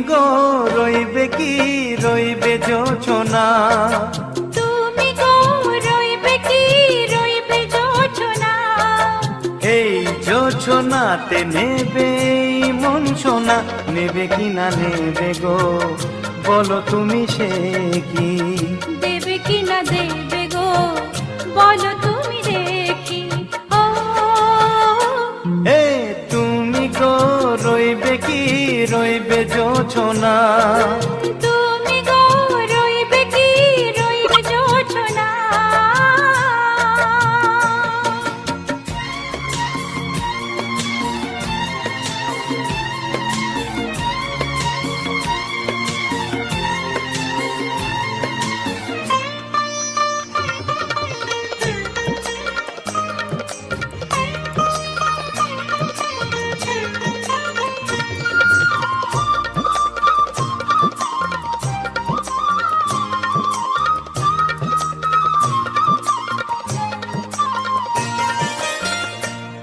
নেবে কি রইবে যোছনা তুমি গো রইবে কি রইবে যোছনা এই যোছনাতে নেবে মন সোনা নেবে কি না নেবে গো বলো তুমি সে কি। দেবে কি না দেবে গো বলো যোচনা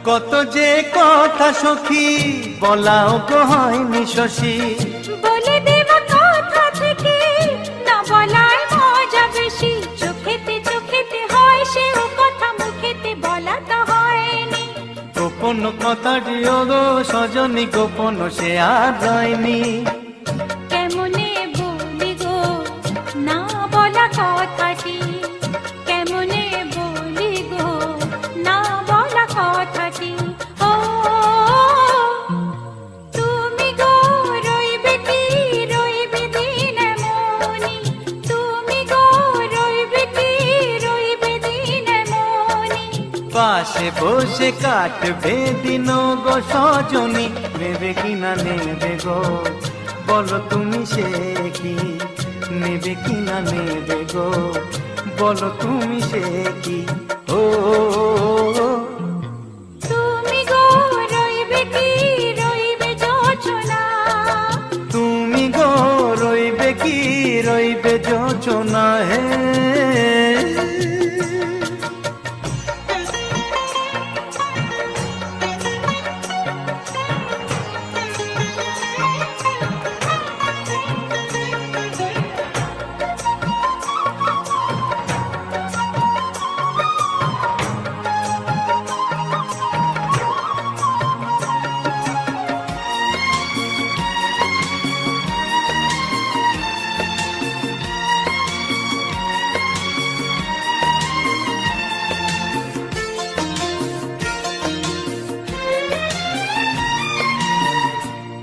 কত যে কথা সখী বলাও গো হয়নি শশী। বলে দেব কথা থেকে না বলার মজা বেশি। চোখেতে চোখেতে হয় সেও কথা মুখেতে বলা তো হয়নি। গোপন কথাটি ও গো সজনী গোপন সে আর রয়নি। পাশে বসে কাটবে দিন গো সজনী। নেবে কি না নেবে গো? বলো তুমি সে কি? নেবে কি না নেবে গো? বলো তুমি সে কি? ও তুমি গো রইবে কি? রইবে যোছনা তুমি গো রইবে কি? রইবে যোচনা হে।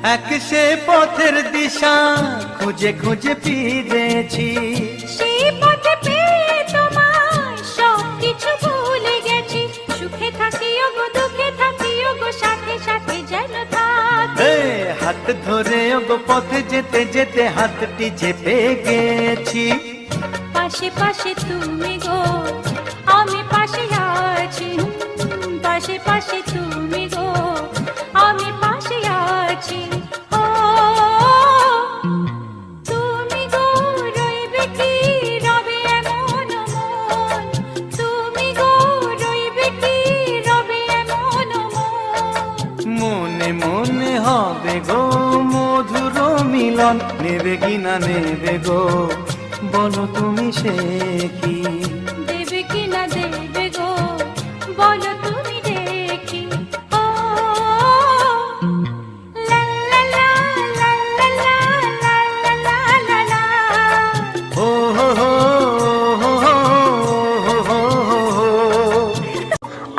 এক সে পথের দিশা খুঁজে খুঁজে ফিরেছি। সেই পথে পেয়ে তোমার সব কিছু ভুলে গেছি। সুখে থাকি গো দুঃখে থাকি গো সাথে সাথে যেন থাকি। হাত ধরে ওগো পথে যেতে যেতে হাতটি চেপে গেছি। পাশে পাশে তুমি গো আমি পাশে আছি। পাশে পাশে তুমি মিলন নেবে কি না নেবে গো বলো তুমি সে কি দেবে কি না দেবে গো বলো তুমি দেখি ও হো হো